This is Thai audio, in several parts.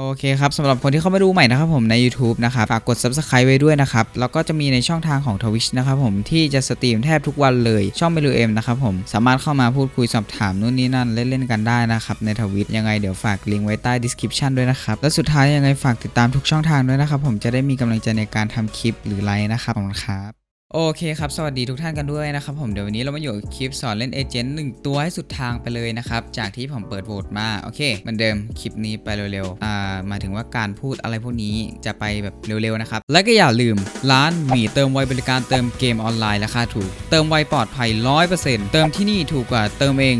โอเคครับสำหรับคนที่เข้ามาดูใหม่นะครับผมใน YouTube นะครับฝากกด Subscribe ไว้ด้วยนะครับ แล้วก็จะมีในช่องทางของ Twitch นะครับผมที่จะสตรีมแทบทุกวันเลยช่องเมลูเอ็มนะครับผมสามารถเข้ามาพูดคุยสอบถามนู่นนี่นั่น เล่นๆกันได้นะครับ ในทวิตยังไงเดี๋ยวฝากลิงก์ไว้ใต้ description ด้วยนะครับ และสุดท้ายยังไงฝากติดตามทุกช่องทางด้วยนะครับผมจะได้มีกำลังใจในการทำคลิปหรือไลน์นะครับขอบคุณครับ โอเคครับ สวัสดีทุกท่านกันด้วยนะครับผมเดี๋ยววันนี้เรามาอยู่คลิปสอนเล่นเอเจนต์หนึ่งตัวให้สุดทางไปเลยนะครับ จากที่ผมเปิดโหวตมา โอเคเหมือนเดิมคลิปนี้ไปเร็วๆอ่าหมายถึงว่าการพูดอะไรพวกนี้จะไปแบบเร็วๆนะครับ และก็อย่าลืมร้านหมีเติมไวบริการเติมเกมออนไลน์ราคาถูก เติมไวปลอดภัย 100%เติมที่นี่ถูกกว่าเติมเอง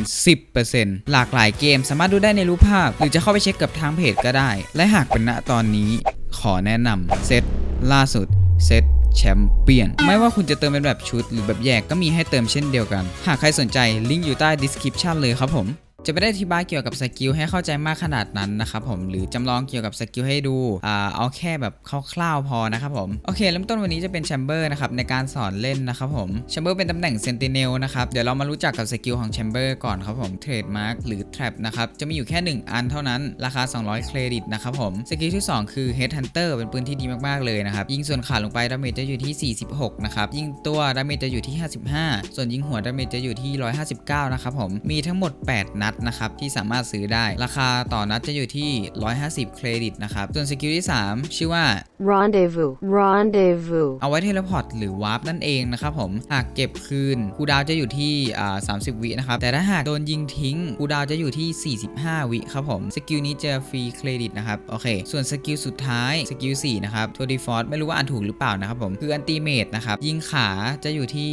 10%หลากหลายเกมสามารถดูได้ในรูปภาพ หรือจะเข้าไปเช็คกับทางเพจก็ได้ และหากเป็นณตอนนี้ขอแนะนำเซตล่าสุดเซต แชมเปี้ยนไม่ว่าคุณจะเติมเป็นแบบชุดหรือแบบแยกก็มีให้เติมเช่นเดียวกัน หากใครสนใจลิงก์อยู่ใต้ description เลยครับผม จะไม่ได้อธิบายเกี่ยวกับสกิลให้เข้าใจมากขนาดนั้นนะครับผมหรือจำลองเกี่ยวกับสกิลให้ดูอ่าเอาแค่แบบคร่าวๆพอนะครับผมโอเค เริ่มต้นวันนี้จะเป็นแชมเบอร์นะครับในการสอนเล่นนะครับผมแชมเบอร์เป็นตำแหน่งเซนติเนลนะครับเดี๋ยวเรามารู้จักกับสกิลของแชมเบอร์ก่อนครับผมเทรดมาร์กหรือแทรปนะครับจะมีอยู่แค่ 1 อันเท่านั้นราคา 200 เครดิตนะครับผมสกิลที่ 2 คือ Head Hunter เป็นปืนที่ดีมากๆเลยนะครับยิงส่วนขาลงไปดาเมจจะอยู่ที่ 46 นะครับยิงตัวดาเมจจะอยู่ที่ 55 ส่วนยิงหัวดาเมจจะอยู่ที่ 159 นะครับผมมีทั้งหมด 8 นัดนะครับที่สามารถซื้อได้ ราคาต่อนัดจะอยู่ที่ 150 เครดิตนะครับ ส่วนสกิลที่ 3 ชื่อว่า Rendezvous. Rendezvous. เอาไว้เทเลพอร์ตหรือวาร์ปนั่นเองนะครับผม หากเก็บคืนคูลดาวน์จะอยู่ที่อ่า30 วินะครับ แต่ถ้าหากโดนยิงทิ้งคูลดาวน์จะอยู่ที่ 45 วิครับผม สกิลนี้จะฟรีเครดิตนะครับ โอเค ส่วนสกิลสุดท้ายสกิล4นะครับตัวดีฟอ l ต์ไม่รู้ว่าอ่านถูกหรือเปล่านะครับผม คืออันติเมตนะครับ ยิงขาจะอยู่ที่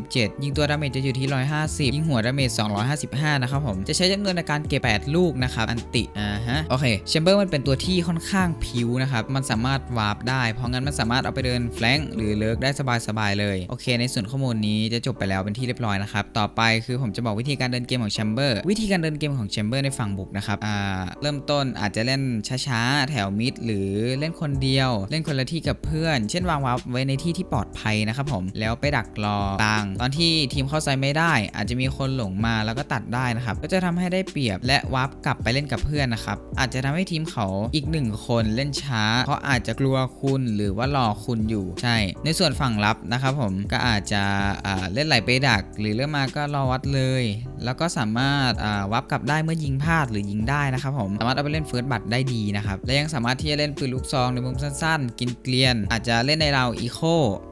147 ยิงตัวดาเมจจะอยู่ที่ 150 ยิงหัวดาเมจ255 นะครับผมจะใช้จำนวนในการเก็บ 8 ลูกนะครับ อันติ อ่าฮะ โอเคแชมเบอร์มันเป็นตัวที่ค่อนข้างพิวนะครับ มันสามารถวาร์ปได้ เพราะงั้นมันสามารถเอาไปเดินแฟลงหรือเลิกได้สบายๆเลย โอเค ในส่วนข้อมูลนี้จะจบไปแล้วเป็นที่เรียบร้อยนะครับ ต่อไปคือผมจะบอกวิธีการเดินเกมของแชมเบอร์ วิธีการเดินเกมของแชมเบอร์ในฝั่งบุกนะครับ อ่า เริ่มต้นอาจจะเล่นช้าๆ แถวมิดหรือเล่นคนเดียว เล่นคนละที่กับเพื่อน เช่นวางวาร์ปไว้ในที่ที่ปลอดภัยนะครับผม แล้วไปดักรอกลาง ตอนที่ทีมเข้าไซด์ไม่ได้ อาจจะมีคนหลงมาแล้วก็ตัดได้นะครับก็จะทำให้ได้เปรียบและวาร์ปกลับไปเล่นกับเพื่อนนะครับ อาจจะทำให้ทีมเขาอีกหนึ่งคนเล่นช้า เพราะอาจจะกลัวคุณหรือว่ารอคุณอยู่ใช่ ในส่วนฝั่งรับนะครับผมก็อาจจะเล่นไหลไปดัก หรือเริ่มมาก็รอวัดเลย แล้วก็สามารถอ่าวับกลับได้เมื่อยิงพลาดหรือยิงได้นะครับผมสามารถเอาไปเล่นเฟิร์สบัตได้ดีนะครับและยังสามารถที่จะเล่นปืนลูกซองในมุมสั้น ๆ กินเกลียน อาจจะเล่นในเราอีโค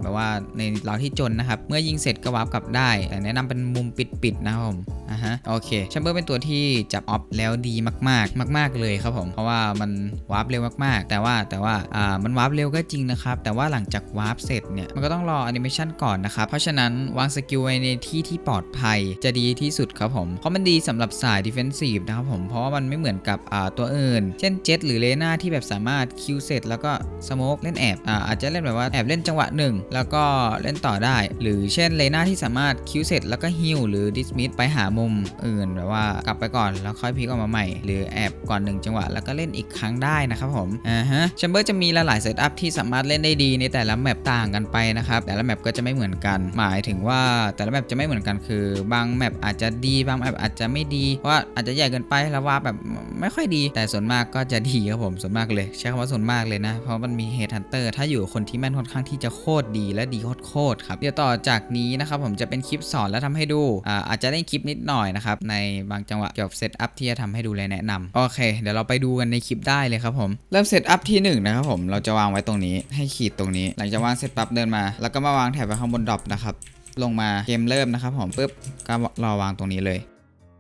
แบบว่าในเราที่จนนะครับเมื่อยิงเสร็จก็วับกลับได้ แต่แนะนำเป็นมุมปิดๆนะครับผมอ่าฮะโอเคแชมเบอร์เป็นตัวที่จับออฟแล้วดีมากๆ มาก ๆเลยครับผม เพราะว่ามันวาร์ปเร็วมากๆ แต่ว่าแต่ว่าอ่ามันวาร์ปเร็วก็จริงนะครับ แต่ว่าหลังจากวาร์ปเสร็จเนี่ย มันก็ต้องรอแอนิเมชันก่อนนะครับ เพราะฉะนั้นวางสกิลไว้ในที่ที่ปลอดภัยจะดีที่สุดครับผม เพราะมันดีสำหรับสายดิเฟนซีฟนะครับผม เพราะว่ามันไม่เหมือนกับอ่าตัวอื่น เช่นเจ็ตหรือเลน่าที่แบบสามารถคิวเสร็จแล้วก็สโมกเล่นแอบอ่าอาจจะเล่นแบบว่าแอบเล่นจังหวะหนึ่งแล้วก็เล่นต่อได้ หรือเช่นเลน่าที่สามารถคิวเสร็จแล้วก็ฮิลหรือดิสมิสไปหามุมอื่นแบบว่ากลับไปก่อนแล้วค่อยพลิกออกมาใหม่ หรือแอบก่อนหนึ่งจังหวะ แล้วก็เล่นอีกครั้งได้นะครับผมอ่าฮะแชมเบอร์จะมีหลายๆเซตอัพที่สามารถเล่นได้ดีในแต่ละแมปต่างกันไปนะครับแต่ละแมปก็จะไม่เหมือนกัน หมายถึงว่าแต่ละแมปจะไม่เหมือนกันคือบางแมปอาจจะดีบางแมปอาจจะไม่ดีเพราะว่าอาจจะใหญ่เกินไปแล้วว่าแบบไม่ค่อยดี แต่ส่วนมากก็จะดีครับผมส่วนมากเลย ใช้คำว่าส่วนมากเลยนะ เพราะมันมีเฮดฮันเตอร์ถ้าอยู่คนที่แม่นค่อนข้างที่จะโคตรดีและดีโคตรครับเดี๋ยวต่อจากนี้นะครับผมจะเป็นคลิปสอนและทำให้ดูอ่าอาจจะได้คลิปนิดหน่อยนะครับในบางจังหวะเกี่ยวกับเซตอัพที่จะทำให้ดูแลแนะนำโอเค เดี๋ยวเราไปดูกันในคลิปได้เลยครับผม เริ่มเซตอัพที่หนึ่งนะครับผมเราจะวางไว้ตรงนี้ให้ขีดตรงนี้ หลังจากวางเสร็จปั๊บเดินมา แล้วก็มาวางแถบไว้ข้างบนดรอปนะครับลงมาเกมเริ่มนะครับผมปุ๊บก็รอวางตรงนี้เลย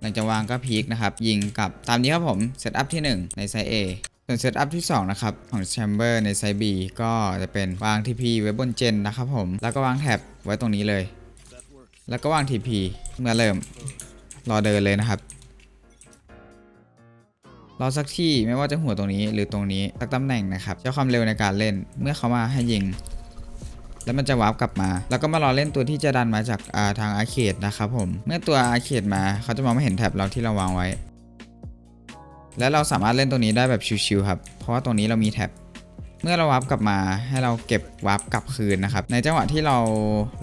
หลังจากวางก็พีคนะครับยิงกลับตามนี้ครับผมเซตอัพที่ 1 ในไซส์ A ส่วนเซตอัพที่ 2 นะครับ ของแชมเบอร์ในไซส์ B ก็จะเป็นวาง TP ไว้บนเจนนะครับผม แล้วก็วางแท็บไว้ตรงนี้เลย แล้วก็วาง TP เมื่อเริ่ม รอเดินเลยนะครับรอสักที่ไม่ว่าจะหัวตรงนี้หรือตรงนี้สักตำแหน่งนะครับใช้ความเร็วในการเล่นเมื่อเขามาให้ยิง แล้วมันจะวาร์ปกลับมา แล้วก็มารอเล่นตัวที่จะดันมาจากาทางอาร์เคดนะครับผมเมื่อตัวอาร์เคดมาเขาจะมองไม่เห็นแท็บเราที่เราวางไว้ แล้วเราสามารถเล่นตัวนี้ได้แบบชิวๆครับเพราะว่าตรงนี้เรามีแท็บ เมื่อเราวาร์ปกลับมาให้เราเก็บวาร์ปกลับคืนนะครับ ในจังหวะที่เรา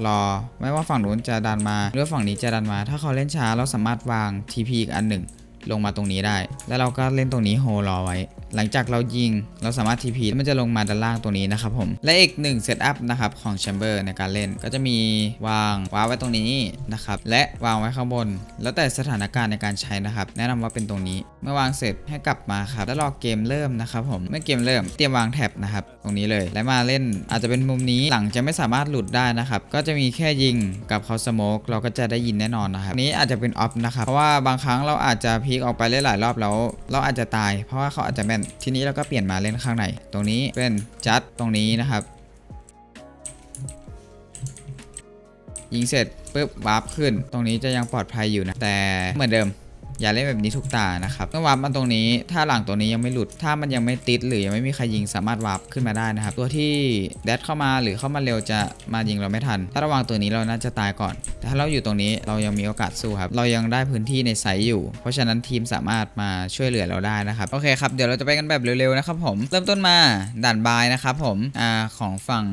รอไม่ว่าฝั่งนู้นจะดันมา หรือฝั่งนี้จะดันมา ถ้าเขาเล่นช้าเราสามารถวาง TP อีกอันหนึ่ง ลงมาตรงนี้ได้ แล้วเราก็เล่นตรงนี้โฮรอไว้ หลังจากเรายิงเราสามารถ TP แล้วมันจะลงมาด้านล่างตรงนี้นะครับผม และอีกหนึ่งเซตอัพนะครับของแชมเบอร์ในการเล่นก็จะมีวางวางไว้ตรงนี้นะครับและวางไว้ข้างบน แล้วแต่สถานการณ์ในการใช้นะครับ แนะนำว่าเป็นตรงนี้ เมื่อวางเสร็จให้กลับมาครับแล้วรอเกมเริ่มนะครับผมเมื่อเกมเริ่มเตรียมวางแท็บนะครับตรงนี้เลย และมาเล่นอาจจะเป็นมุมนี้หลังจะไม่สามารถหลุดได้นะครับก็จะมีแค่ยิงกับเขาสโมกเราก็จะได้ยินแน่นอนนะครับนนี้อาจจะเป็นออฟนะครับเพราะว่าบางครั้งเราอาจจะพีคออกไปเล่นหลายรอบแล้วเราอาจจะตาย เพราะว่าเขาอาจจะแบนทีนี้เราก็เปลี่ยนมาเล่นข้างใน ตรงนี้เป็นจัดตรงนี้นะครับ ยิงเสร็จปุ๊บวาร์ปขึ้น ตรงนี้จะยังปลอดภัยอยู่นะแต่เหมือนเดิม อย่าเล่นแบบนี้ทุกตานะครับเมื่อวาร์ปมาตรงนี้ ถ้าหลังตัวนี้ยังไม่หลุด ถ้ามันยังไม่ติดหรือยังไม่มีใครยิงสามารถวาร์ปขึ้นมาได้นะครับ ตัวที่แดดเข้ามาหรือเข้ามาเร็วจะมายิงเราไม่ทัน ถ้าระวังตัวนี้เราน่าจะตายก่อนแต่ถ้าเราอยู่ตรงนี้เรายังมีโอกาสสู้ครับ เรายังได้พื้นที่ในไซต์อยู่ เพราะฉะนั้นทีมสามารถมาช่วยเหลือเราได้นะครับ โอเคครับ เดี๋ยวเราจะไปกันแบบเร็วๆนะครับผม เริ่มต้นมาด่านบายนะครับผม อ่า ของฝั่ง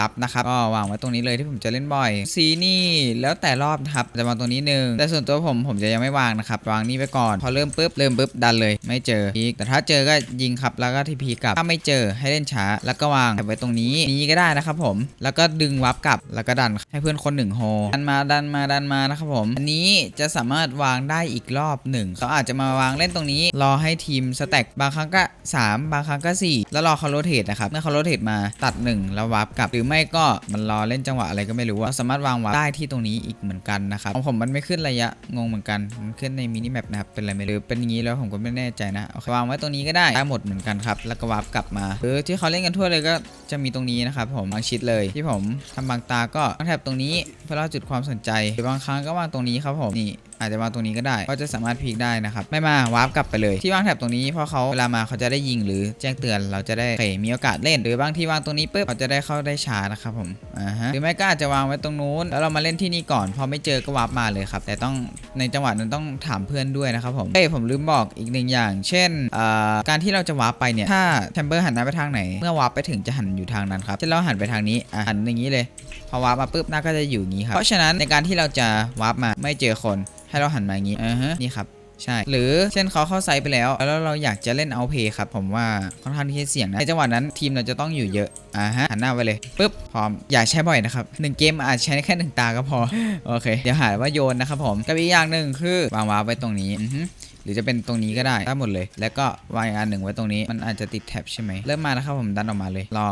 รับนะครับ ก็วางไว้ตรงนี้เลยที่ผมจะเล่นบ่อยสีนี่แล้วแต่รอบครับ จะวางตรงนี้หนึ่งแต่ส่วนตัวผมผมจะยังไม่วางนะครับวางนี่ไปก่อน พอเริ่มปุ๊บเริ่มปุ๊บดันเลย ไม่เจอพีกแต่ถ้าเจอก็ยิงครับแล้วก็ทีพีกลับถ้าไม่เจอให้เล่นช้า แล้วก็วางไว้ตรงนี้นี้ก็ได้นะครับผม แล้วก็ดึงวับกลับแล้วก็ดันให้เพื่อนคนหนึ่งโฮดันมาดันมาดันมานะครับผม อันนี้จะสามารถวางได้อีกรอบหนึ่งเขาอาจจะมาวางเล่นตรงนี้ รอให้ทีมสแต็กบางครั้งก็ 3 บางครั้งก็ 4 แล้วรอเขาโรเทตนะครับเมื่อเขาโรเทตมาตัด 1 แล้ววับกลับ หรือไม่ก็มันรอเล่นจังหวะอะไรก็ไม่รู้ว่าสามารถวางวับได้ที่ตรงนี้อีกเหมือนกันนะครับของผมมันไม่ขึ้นระยะงงเหมือนกันมันขึ้นในมินิแมปนะครับเป็นอะไรไม่รู้เป็นอย่างนี้แล้วผมก็ไม่แน่ใจนะวางไว้ตรงนี้ก็ได้ได้หมดเหมือนกันครับแล้วก็วับกลับมาหรือที่เขาเล่นกันทั่วเลยก็จะมีตรงนี้นะครับผมบางชิดเลยที่ผมทำบางตาก็วางแถบตรงนี้เพื่อล่อจุดความสนใจบางครั้งก็วางตรงนี้ครับผมนี่ อาจจะวางตรงนี้ก็ได้ก็จะสามารถพลิกได้นะครับ ไม่มาวาร์ปกลับไปเลย ที่วางแถบตรงนี้เพราะเขาเวลามาเขาจะได้ยิงหรือแจ้งเตือนเราจะได้เคมีโอกาสเล่น หรือบางที่วางตรงนี้ปุ๊บเขาจะได้เข้าได้ช้านะครับผมอ่าฮะหรือไม่ก็อาจจะวางไว้ตรงนู้นแล้วเรามาเล่นที่นี่ก่อนพอไม่เจอก็วาร์ปมาเลยครับแต่ต้องในจังหวะนั้นต้องถามเพื่อนด้วยนะครับผมเฮ้ผมลืมบอกอีกหนึ่งอย่าง เช่นอ่าการที่เราจะวาร์ปไปเนี่ยถ้าแชมเบอร์หันหน้าไปทางไหน เมื่อวาร์ปไปถึงจะหันอยู่ทางนั้นครับเช่นเราหันไปทางนี้อะหันอย่างนี้เลยพอวาร์ปมาปุ๊บหน้าก็จะอยู่อย่างนี้ครับเพราะฉะนั้นในการที่เราจะวาร์ปมาไม่เจอคนให้เราหันมาอย่างนี้อ่าฮะนี่ครับใช่ หรือเช่นเขาเข้าไซต์ไปแล้ว แล้วเราอยากจะเล่นเอาเพย์ครับผมว่าค่อนข้างที่จะเสี่ยงนะในจังหวะนั้นทีมเราจะต้องอยู่เยอะอ่าฮะหันหน้าไปเลยปุ๊บพร้อมอย่าใช้บ่อยนะครับหนึ่งเกมอาจใช้แค่หนึ่งตาก็พอโอเค เดี๋ยวหาว่าโยนนะครับผมกับอีกอย่างหนึ่งคือวางวาร์ปไว้ตรงนี้อือฮึ หรือจะเป็นตรงนี้ก็ได้ได้หมดเลย แล้วก็วางอันหนึ่งไว้ตรงนี้มันอาจจะติดแท็บใช่ไหมเริ่มมานะครับผมดันออกมาเลย รอ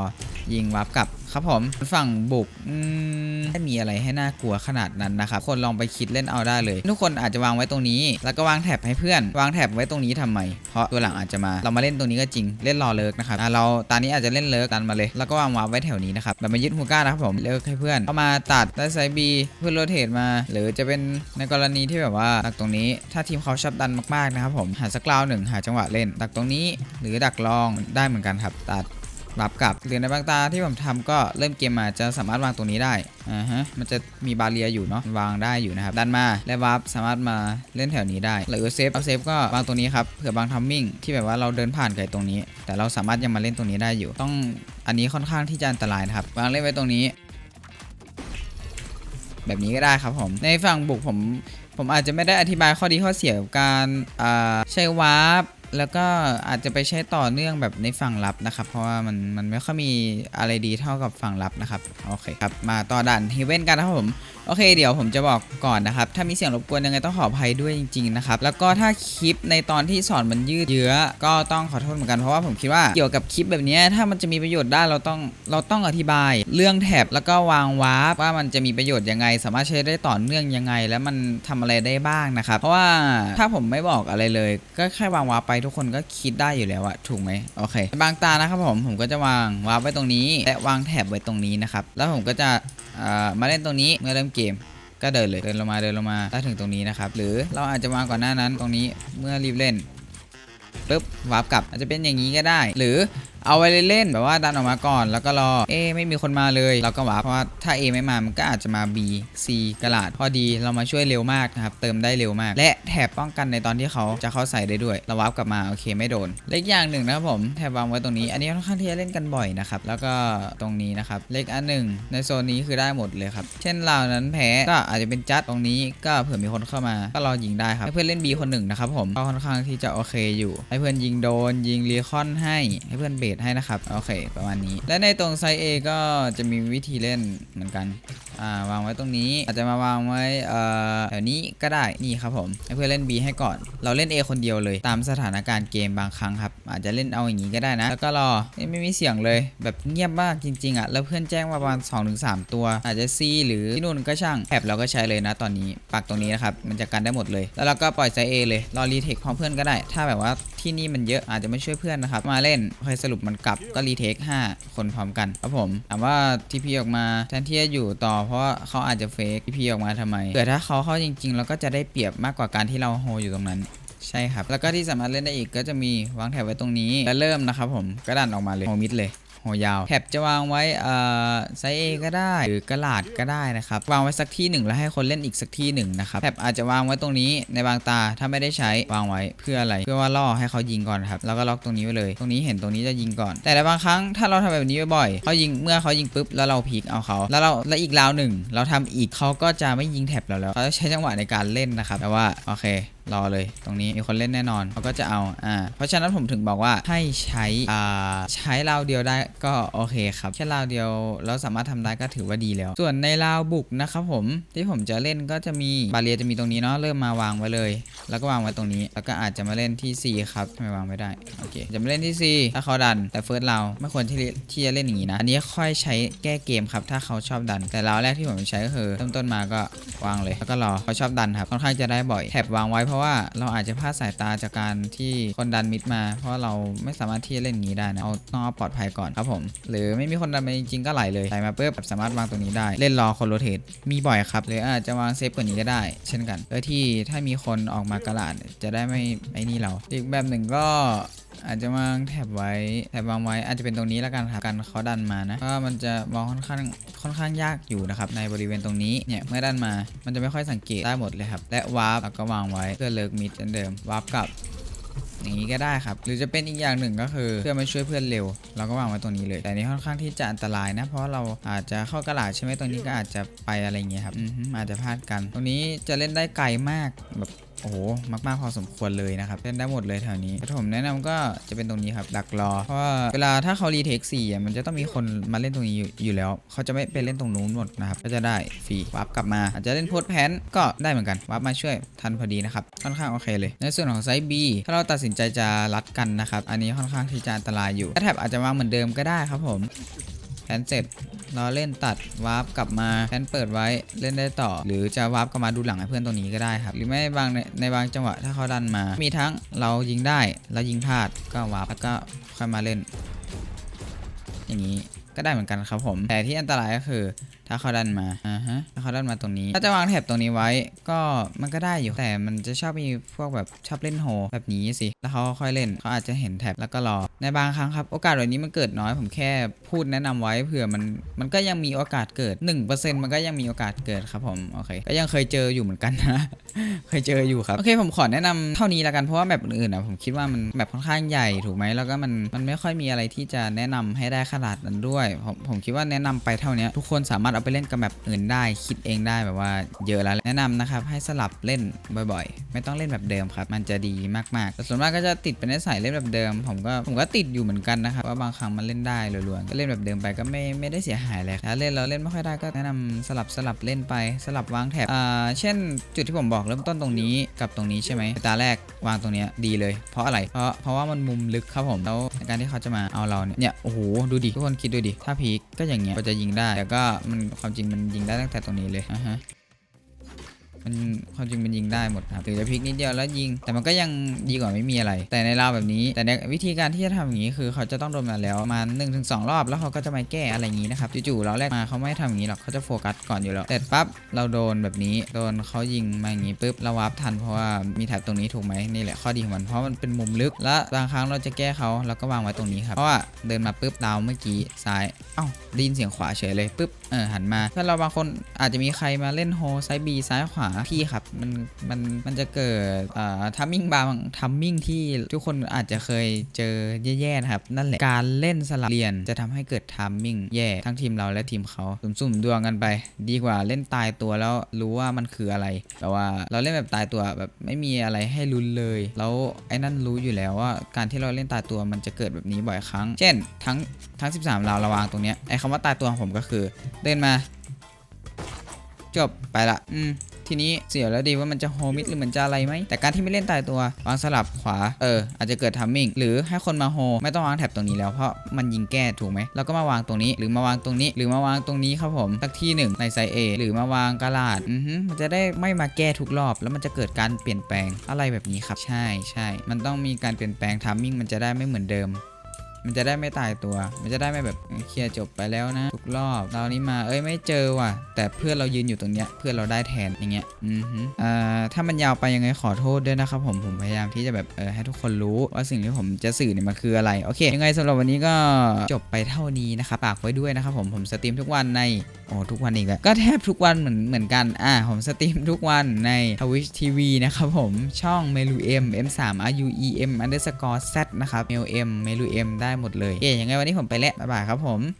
ยิงวาร์ปกลับครับผมฝั่งบุกอืมไม่มีอะไรให้น่ากลัวขนาดนั้นนะครับคนลองไปคิดเล่นเอาได้เลย ทุกคนอาจจะวางไว้ตรงนี้ แล้วก็วางแท็บให้เพื่อน วางแท็บไว้ตรงนี้ทำไม เพราะตัวหลังอาจจะมาเรามาเล่นตรงนี้ก็จริงเล่นรอเลิกนะครับเราตอนนี้อาจจะเล่นเลิกดันมาเลย แล้วก็วางวาร์ปไว้แถวนี้นะครับแบบมายึดฮูก้านะครับผมเลิกให้เพื่อนเข้ามาตัดได้ไซบีเพื่อโรเทตมา หรือจะเป็นในกรณีที่แบบว่าดักตรงนี้ถ้าทีมเขาชอบดันมากๆนะครับผมหาสักราวหนึ่งหาจังหวะเล่น ดักตรงนี้หรือดักลองได้เหมือนกันครับตัดรับกลับหรือในบางตาที่ผมทำก็เริ่มเกมมาจะสามารถวางตรงนี้ได้อ่าฮะมันจะมีบาเรียอยู่เนาะวางได้อยู่นะครับดันมาและวาร์ปสามารถมาเล่นแถวนี้ได้หรือเซฟเอาเซฟก็วางตรงนี้ครับเผื่อบางทัมมิ่งที่แบบว่าเราเดินผ่านไก่ตรงนี้ แต่เราสามารถยังมาเล่นตรงนี้ได้อยู่ ต้องอันนี้ค่อนข้างที่จะอันตรายนะครับวางเล่นไว้ตรงนี้ แบบนี้ก็ได้ครับผมในฝั่งบุกผม ผมอาจจะไม่ได้อธิบายข้อดีข้อเสียกับการใช้วาร์ปแล้วก็อาจจะไปใช้ต่อเนื่องแบบในฝั่งลับนะครับ เพราะว่ามันมันไม่ค่อยมีอะไรดีเท่ากับฝั่งลับนะครับ โอเคครับ มาต่อด่านเฮเว่นกันนะครับผม โอเคเดี๋ยวผมจะบอกก่อนนะครับ ถ้ามีเสียงรบกวนยังไงต้องขออภัยด้วยจริงๆนะครับ แล้วก็ถ้าคลิปในตอนที่สอนมันยืดเยื้อก็ต้องขอโทษเหมือนกันเพราะว่าผมคิดว่าเกี่ยวกับคลิปแบบนี้ถ้ามันจะมีประโยชน์ได้เราต้องเราต้องอธิบาย เรื่องแท็บแล้วก็วางวาร์ปว่ามันจะมีประโยชน์ยังไง สามารถใช้ได้ต่อเนื่องยังไง แล้วมันทำอะไรได้บ้างนะครับ เพราะว่าถ้าผมไม่บอกอะไรเลย ก็แค่วางวาร์ปไปทุกคนก็คิดได้อยู่แล้วอะถูกไหมโอเค บางตานะครับผมผมก็จะวางวาร์ปไว้ตรงนี้ และวางแท็บไว้ตรงนี้นะครับแล้วผมก็จะมาเล่นตรงนี้เมื่อเริ่มเกมก็เดินเลยเดินลงมาเดินลงมาถ้าถึงตรงนี้นะครับ หรือเราอาจจะมาก่อนหน้านั้นตรงนี้เมื่อรีบเล่นปุ๊บวาร์ปกลับอาจจะเป็นอย่างนี้ก็ได้ หรือ เอาไว้เล่นๆแบบว่าดันออกมาก่อนแล้วก็รอเอไม่มีคนมาเลยเราก็วาร์ปเพราะว่าถ้า A ไม่มามันก็อาจจะมา B C กระลาดพอดีเรามาช่วยเร็วมากนะครับเติมได้เร็วมาก และแถบป้องกันในตอนที่เขาจะเข้าใส่ได้ด้วยเราวาร์ปกลับมาโอเคไม่โดนเล็กอย่างหนึ่งนะครับผมแถบวางไว้ตรงนี้ อันนี้ค่อนข้างที่จะเล่นกันบ่อยนะครับแล้วก็ตรงนี้นะครับเล็กอันหนึ่งในโซนนี้คือได้หมดเลยครับเช่นเรานั้นแพ้ก็อาจจะเป็นจัดตรงนี้ก็เผื่อมีคนเข้ามาก็รอยิงได้ครับให้เพื่อนเล่น B คนหนึ่งนะครับผมก็ค่อนข้างที่จะโอเคอยู่ให้เพื่อนยิงโดนยิงรีคอนให้ให้เพื่อนเบสให้นะครับ โอเค ประมาณนี้ และในตรงไซส์ A ก็จะมีวิธีเล่นเหมือนกันอ่าวางไว้ตรงนี้ อาจจะมาวางไว้เอ่อแถวนี้ก็ได้นี่ครับผมให้เพื่อนเล่น B ให้ก่อน เราเล่น A คนเดียวเลยตามสถานการณ์เกมบางครั้งครับ อาจจะเล่นเอาอย่างนี้ก็ได้นะ แล้วก็รอไม่มีเสียงเลย แบบเงียบมากจริงๆอะแล้วเพื่อนแจ้งมาประมาณ2-3 ตัว อาจจะ C หรือที่นู่นก็ช่างแอบเราก็ใช้เลยนะตอนนี้ปักตรงนี้นะครับมันจะกันได้หมดเลย แล้วเราก็ปล่อยไซส์ A เลยรอรีเทคพร้อมเพื่อนก็ได้ ถ้าแบบว่าที่นี่มันเยอะอาจจะไม่ช่วยเพื่อนนะครับมาเล่นโอเคสรุปมันกลับก็รีเทค5คนพร้อมกันครับผมถามว่าทีพีออกมาแทนที่จะอยู่ต่อเพราะว่าเขาอาจจะเฟกพีพีออกมาทำไมเกิดถ้าเขาเข้าจริงๆเราก็จะได้เปรียบมากกว่าการที่เราโฮอยู่ตรงนั้นใช่ครับ แล้วก็ที่สามารถเล่นได้อีกก็จะมีวางแถบไว้ตรงนี้ แล้วเริ่มนะครับผมก็ดันออกมาเลยโฮมิดเลย โหยาวแถบจะวางไว้เอ่อไซส์ A ก็ได้ หรือกระลาดก็ได้นะครับ วางไว้สักที่หนึ่งแล้วให้คนเล่นอีกสักที่หนึ่งนะครับแถบอาจจะวางไว้ตรงนี้ในบางตาถ้าไม่ได้ใช้วางไว้เพื่ออะไร เพื่อว่าล่อให้เขายิงก่อนครับแล้วก็ล็อกตรงนี้ไว้เลย ตรงนี้เห็นตรงนี้จะยิงก่อน แต่ในบางครั้งถ้าเราทำแบบนี้บ่อยๆเขายิงเมื่อเขายิงปุ๊บแล้วเราพีกเอาเขาแล้วเราแล้วอีกราวหนึ่งเราทำอีกเขาก็จะไม่ยิงแถบเราแล้วเขาจะใช้จังหวะในการเล่นนะครับแต่ว่าโอเครอเลยตรงนี้มีคนเล่นแน่นอนเขาก็จะเอาอ่าเพราะฉะนั้นผมถึงบอกว่าให้ใช้อ่าใช้ราวเดียวได้ก็โอเคครับแค่ราวเดียวแล้วสามารถทำได้ก็ถือว่าดีแล้ว ส่วนในราวบุกนะครับผมที่ผมจะเล่นก็จะมีบาเรียจะมีตรงนี้เนาะเริ่มมาวางไว้เลย แล้วก็วางไว้ตรงนี้ แล้วก็อาจจะมาเล่นที่ C ครับทำไมวางไม่ได้โอเคจะมาเล่นที่ C ถ้าเขาดันแต่เฟิร์สเราไม่ควรที่ที่จะเล่นอย่างนี้นะอันนี้ค่อยใช้แก้เกมครับถ้าเขาชอบดัน แต่ราวแรกที่ผมใช้ก็คือเริ่มต้นมาก็วางเลยแล้วก็รอเขาชอบดันครับค่อนข้างจะได้บ่อยแถบวางไว้พราะว่าเราอาจจะพลาดสายตาจากการที่คนดันมิดมา เพราะเราไม่สามารถที่จะเล่นงนี้ได้นะ เอาต้องเอาปลอดภัยก่อนครับผม หรือไม่มีคนดันมาจริงๆก็ไหลเลยไหลมาปุ๊บแบบสามารถวางตรงนี้ได้ เล่นรอคนโรเทตมีบ่อยครับ หรืออาจจะวางเซฟกว่านี้ก็ได้ เช่นกันเพื่อที่ถ้ามีคนออกมากระลาดจะได้ไม่ไอ้นี่เรา อีกแบบหนึ่งก็ อาจจะวางแถบไว้แถบวางไว้อาจจะเป็นตรงนี้แล้วกันครับกันเขาดันมานะเพราะว่ามันจะมองค่อนข้างค่อนข้างยากอยู่นะครับในบริเวณตรงนี้เนี่ยเมื่อดันมา มันจะไม่ค่อยสังเกตได้หมดเลยครับและวาร์ปก็วางไว้เพื่อเลิกมิดเช่นเดิมวาร์ปกลับอย่างนี้ก็ได้ครับ หรือจะเป็นอีกอย่างหนึ่งก็คือเพื่อมาช่วยเพื่อนเร็ว เราก็วางไว้ตรงนี้เลย แต่นี้ค่อนข้างที่จะอันตรายนะ เพราะเราอาจจะเข้ากระดาษใช่ไหมตรงนี้ก็อาจจะไปอะไรเงี้ยครับอือฮึอาจจะพลาดกัน ตรงนี้จะเล่นได้ไกลมากแบบ โอ้โหมากๆพอสมควรเลยนะครับเล่นได้หมดเลยแถวนี้แต่ผมแนะนำก็จะเป็นตรงนี้ครับดักรอ เพราะว่าเวลาถ้าเขารีเทคสี่มันจะต้องมีคนมาเล่นตรงนี้อยู่อยู่แล้ว เขาจะไม่ไปเล่นตรงนู้นหมดนะครับก็จะได้ฟรีวับกลับมา อาจจะเล่นโพสแพนก็ได้เหมือนกันวับมาช่วยทันพอดีนะครับค่อนข้างโอเคเลย ในส่วนของไซส์ B ถ้าเราตัดสินใจจะรัดกันนะครับอันนี้ค่อนข้างที่จะอันตรายอยู่แท็บอาจจะวางเหมือนเดิมก็ได้ครับผมแพนเสร็จ รอเล่นตัดวาร์ปกลับมาแพนเปิดไว้เล่นได้ต่อ หรือจะวาร์ปกลับมาดูหลังให้เพื่อนตรงนี้ก็ได้ครับ หรือไม่บางในในบางจังหวะถ้าเขาดันมา มีทั้งเรายิงได้แล้วยิงพลาดก็วาร์ปแล้วก็ค่อยมาเล่น อย่างนี้ก็ได้เหมือนกันครับผม แต่ที่อันตรายก็คือ ถ้าเขาดันมาอ่าฮะถ้าเขาดันมาตรงนี้ ถ้าจะวางแถบตรงนี้ไว้ ก็มันก็ได้อยู่แต่มันจะชอบมีพวกแบบชอบเล่นโฮแบบนี้สิแล้วเขาค่อยเล่นเขาอาจจะเห็นแถบแล้วก็รอในบางครั้งครับโอกาสแบบนี้มันเกิดน้อยผมแค่พูดแนะนำไว้เผื่อมันมันก็ยังมีโอกาสเกิด 1%มันก็ยังมีโอกาสเกิดครับผมโอเคก็ยังเคยเจออยู่เหมือนกันนะเคยเจออยู่ครับโอเคผมขอแนะนำเท่านี้ละกันเพราะว่าแบบอื่นๆนะผมคิดว่ามันแบบค่อนข้างใหญ่ถูกไหมแล้วก็มันมันไม่ค่อยมีอะไรที่จะแนะนำให้ได้ขนาดนั้นด้วย ผมผมคิดว่าแนะนำไปเท่านี้ทุกคนสามารถเอาไปเล่นกับแบบอื่นได้คิดเองได้แบบว่าเยอะแล้วแนะนำนะครับให้สลับเล่นบ่อยๆ ไม่ต้องเล่นแบบเดิมครับ มันจะดีมากๆแต่ส่วนมากก็จะติดเป็นนิสัยเล่นแบบเดิม ผมก็ผมก็ติดอยู่เหมือนกันนะครับว่าบางครั้งมันเล่นได้ล้วนๆก็เล่นแบบเดิมไปก็ไม่ไม่ได้เสียหายเลยถ้าเล่นเราเล่นไม่ค่อยได้ก็แนะนำสลับสลับเล่นไปสลับวางแถบอ่าเช่น จุดที่ผมบอกเริ่มต้นตรงนี้กับตรงนี้ใช่ไหมตาแรกวางตรงเนี้ยดีเลย เพราะอะไรเพราะเพราะว่ามันมุมลึกครับผมแล้วการที่เขาจะมาเอาเราเนี่ยโอ้โหดูดิทุกคนคิดดูดิถ้าพีคก็อย่างเงี้ยก็จะยิงได้แต่ก็มันความจริงมันยิงได้ตั้งแต่ตรงนี้เลยอะฮะ มันความจริงมันยิงได้หมดนะครับหรือจะพลิกนิดเดียวแล้วยิง แต่มันก็ยังดีกว่าไม่มีอะไร แต่ในราวแบบนี้ แต่ในวิธีการที่จะทำอย่างนี้คือเขาจะต้องโดนมาแล้วมา1นถึงสรอบแล้วเขาก็จะมาแก้อะไรอย่างนี้นะครับจู่ๆเราแรกมาเขาไม่ทำอย่างนี้หรอกเขาจะโฟกัสก่อนอยู่แล้วเสร็จปั๊บเราโดนแบบนี้โดนเขายิงมาอย่างนี้ปุ๊บเราวาร์ปทันเพราะว่ามีแถบตรงนี้ถูกไหมนี่แหละข้อดีของมันเพราะมันเป็นมุมลึกและบางครั้งเราจะแก้เขาเราก็วางไว้ตรงนี้ครับเพราะว่าเดินมาปุ๊บดาวเมื่อกี้ซ้ายเอ้าได้ยินเสียงขวาเฉยเลยปุ๊บเออหันมา ถ้าเราบางคนอาจจะมีใครมาเล่นโฮซ้ายบีซ้ายขวาพี่ครับมันมันมันจะเกิดอ่าทัมมิ่งบางทัมมิ่งที่ทุกคนอาจจะเคยเจอแย่ๆนะครับ นั่นแหละการเล่นสลับเรียนจะทำให้เกิดทัมมิ่งแย่ทั้งทีมเราและทีมเขาสุ่มๆดวงกันไป ดีกว่าเล่นตายตัวแล้วรู้ว่ามันคืออะไรแต่ว่าเราเล่นแบบตายตัวแบบไม่มีอะไรให้ลุ้นเลย แล้วไอ้นั่นรู้อยู่แล้วว่าการที่เราเล่นตายตัวมันจะเกิดแบบนี้บ่อยครั้ง เช่น ทั้งทั้ง 13เราระวางตรงเนี้ยไอ้คำว่าตายตัวของผมก็คือ เดินมา จบไปละ อืม ทีนี้เสียแล้วดีว่ามันจะโฮมิดหรือมันจะอะไรไหมแต่การที่ไม่เล่นตายตัววางสลับขวาเอออาจจะเกิดทัมมิ่งหรือให้คนมาโฮไม่ต้องวางแถบตรงนี้แล้วเพราะมันยิงแก้ถูกไหมแล้วก็มาวางตรงนี้หรือมาวางตรงนี้ หรือมาวางตรงนี้ครับผมสักที่หนึ่งในไซส์ A หรือมาวางกระลาดอือฮึมันจะได้ไม่มาแก้ทุกรอบ แล้วมันจะเกิดการเปลี่ยนแปลงอะไรแบบนี้ครับ ใช่ใช่มันต้องมีการเปลี่ยนแปลงทัมมิ่งมันจะได้ไม่เหมือนเดิม มันจะได้ไม่ตายตัว มันจะได้ไม่แบบเคลียร์จบไปแล้วนะทุกรอบเรานี้มาเอ้ยไม่เจอว่ะ แต่เพื่อนเรายืนอยู่ตรงเนี้ยเพื่อนเราได้แทนอย่างเงี้ยอือฮึอ่าถ้ามันยาวไปยังไงขอโทษด้วยนะครับผมผมพยายามที่จะแบบเออให้ทุกคนรู้ว่าสิ่งที่ผมจะสื่อเนี่ยมันคืออะไรโอเคยังไงสำหรับวันนี้ก็จบไปเท่านี้นะครับฝากไว้ด้วยนะครับผมผมสตรีมทุกวันในโอ้ทุกวันอีกแล้วก็แทบทุกวันเหมือนเหมือนกันอ่าผมสตรีมทุกวันใน Twitch TV นะครับผมช่องเมลูเอ็ม M3 R U E M underscore Z นะครับ M M เมลูเอ็มได้หมดเลยเอเคยังไงวันนี้ผมไปแล้วบ๊ายบายครับผม